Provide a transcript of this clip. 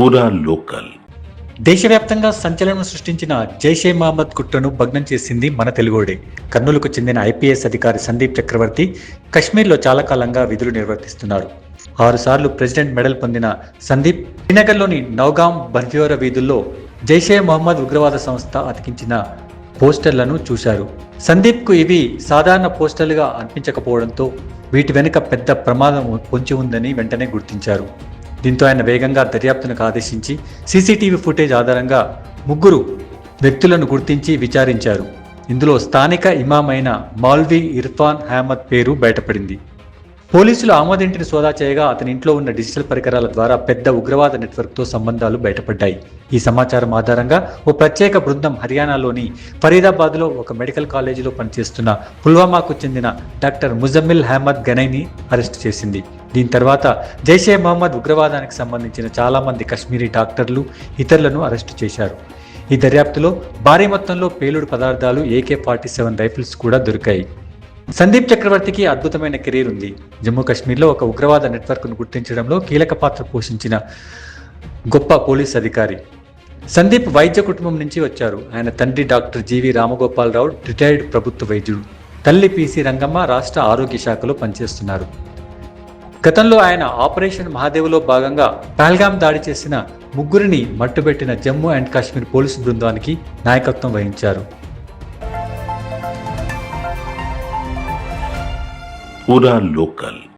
పూరా లోకల్. దేశవ్యాప్తంగా సంచలనం సృష్టించిన జైషే మహమ్మద్ కుట్రను భగ్నం చేసింది మన తెలుగోడే. కర్నూలుకు చెందిన ఐపీఎస్ అధికారి సందీప్ చక్రవర్తి కశ్మీర్లో చాలా కాలంగా విధులు నిర్వర్తిస్తున్నారు. ఆరుసార్లు ప్రెసిడెంట్ మెడల్ పొందిన సందీప్ శ్రీనగర్లోని నౌగాం బన్ఫియోర వీధుల్లో జైషే మహమ్మద్ ఉగ్రవాద సంస్థ అతికించిన పోస్టర్లను చూశారు. సందీప్కు ఇవి సాధారణ పోస్టర్లుగా అనిపించకపోవడంతో వీటి వెనుక పెద్ద ప్రమాదం పొంచి ఉందని వెంటనే గుర్తించారు. దీంతో ఆయన వేగంగా దర్యాప్తునకు ఆదేశించి సీసీటీవీ ఫుటేజ్ ఆధారంగా ముగ్గురు వ్యక్తులను గుర్తించి విచారించారు. ఇందులో స్థానిక ఇమామైన మౌల్వీ ఇర్ఫాన్ అహ్మద్ పేరు బయటపడింది. పోలీసులు ఆమోదింటిని సోదా చేయగా అతని ఇంట్లో ఉన్న డిజిటల్ పరికరాల ద్వారా పెద్ద ఉగ్రవాద నెట్వర్క్తో సంబంధాలు బయటపడ్డాయి. ఈ సమాచారం ఆధారంగా ఓ ప్రత్యేక బృందం హర్యానాలోని ఫరీదాబాద్లో ఒక మెడికల్ కాలేజీలో పనిచేస్తున్న పుల్వామాకు చెందిన డాక్టర్ ముజమ్మిల్ అహ్మద్ గనైని అరెస్ట్ చేసింది. దీని తర్వాత జైషే మహమ్మద్ ఉగ్రవాదానికి సంబంధించిన చాలామంది కశ్మీరీ డాక్టర్లు ఇతరులను అరెస్టు చేశారు. ఈ దర్యాప్తులో భారీ మొత్తంలో పేలుడు పదార్థాలు ఏకే ఫార్టీ సెవెన్ రైఫిల్స్ కూడా దొరికాయి. సందీప్ చక్రవర్తికి అద్భుతమైన కెరీర్ ఉంది. జమ్మూ కాశ్మీర్లో ఒక ఉగ్రవాద నెట్వర్క్ను గుర్తించడంలో కీలక పాత్ర పోషించిన గొప్ప పోలీస్ అధికారి. సందీప్ వైద్య కుటుంబం నుంచి వచ్చారు. ఆయన తండ్రి డాక్టర్ జీవి రామగోపాలరావు రిటైర్డ్ ప్రభుత్వ వైద్యుడు. తల్లి పిసి రంగమ్మ రాష్ట్ర ఆరోగ్య శాఖలో పనిచేస్తున్నారు. గతంలో ఆయన ఆపరేషన్ మహాదేవ్లో భాగంగా పహల్గాం దాడి చేసిన ముగ్గురిని మట్టుబెట్టిన జమ్మూ అండ్ కాశ్మీర్ పోలీసు బృందానికి నాయకత్వం వహించారు. పూరా లోకల్